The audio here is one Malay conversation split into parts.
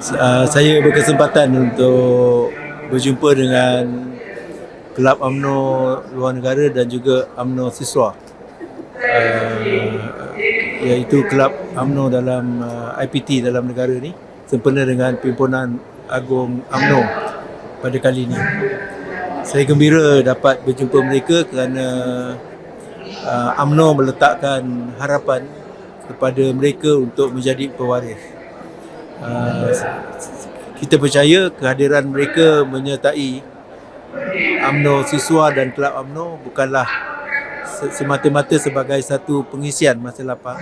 Uh, saya berkesempatan untuk berjumpa dengan Kelab UMNO luar negara dan juga UMNO siswa uh, iaitu Kelab UMNO dalam uh, IPT dalam negara ni sempena dengan Pimpinan Agung UMNO pada kali ini. Saya gembira dapat berjumpa mereka kerana uh, UMNO meletakkan harapan kepada mereka untuk menjadi pewaris. Uh, kita percaya kehadiran mereka menyertai UMNO siswa dan kelab UMNO bukanlah semata-mata sebagai satu pengisian masa lapang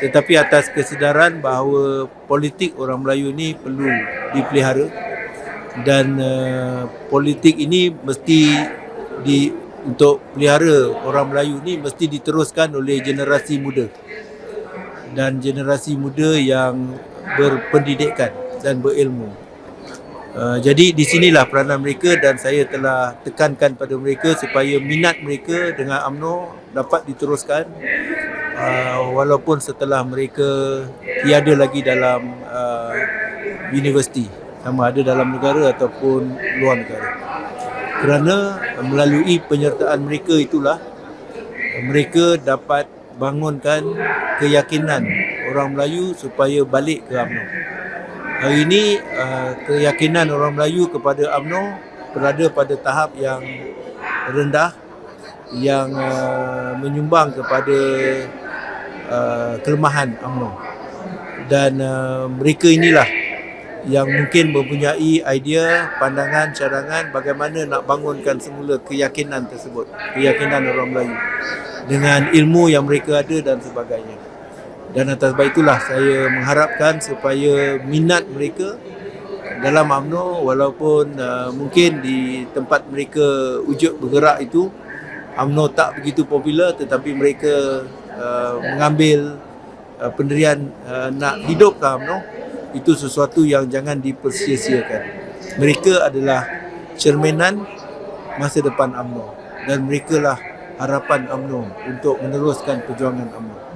tetapi atas kesedaran bahawa politik orang Melayu ni perlu dipelihara dan uh, politik ini mesti di untuk pelihara orang Melayu ni mesti diteruskan oleh generasi muda. Dan generasi muda yang berpendidikan dan berilmu. Uh, jadi di sinilah peranan mereka dan saya telah tekankan pada mereka supaya minat mereka dengan AMNO dapat diteruskan uh, walaupun setelah mereka tiada lagi dalam uh, universiti sama ada dalam negara ataupun luar negara. Kerana melalui penyertaan mereka itulah mereka dapat bangunkan keyakinan orang Melayu supaya balik ke UMNO. Hari ini uh, keyakinan orang Melayu kepada UMNO berada pada tahap yang rendah yang uh, menyumbang kepada uh, kelemahan UMNO. Dan uh, mereka inilah yang mungkin mempunyai idea, pandangan, cadangan bagaimana nak bangunkan semula keyakinan tersebut, keyakinan orang Melayu dengan ilmu yang mereka ada dan sebagainya dan atas sebab itulah saya mengharapkan supaya minat mereka dalam UMNO walaupun uh, mungkin di tempat mereka wujud bergerak itu UMNO tak begitu popular tetapi mereka uh, mengambil uh, pendirian uh, nak hidup ke UMNO itu sesuatu yang jangan dipersia-siakan. Mereka adalah cerminan masa depan UMNO. Dan mereka lah harapan UMNO untuk meneruskan perjuangan UMNO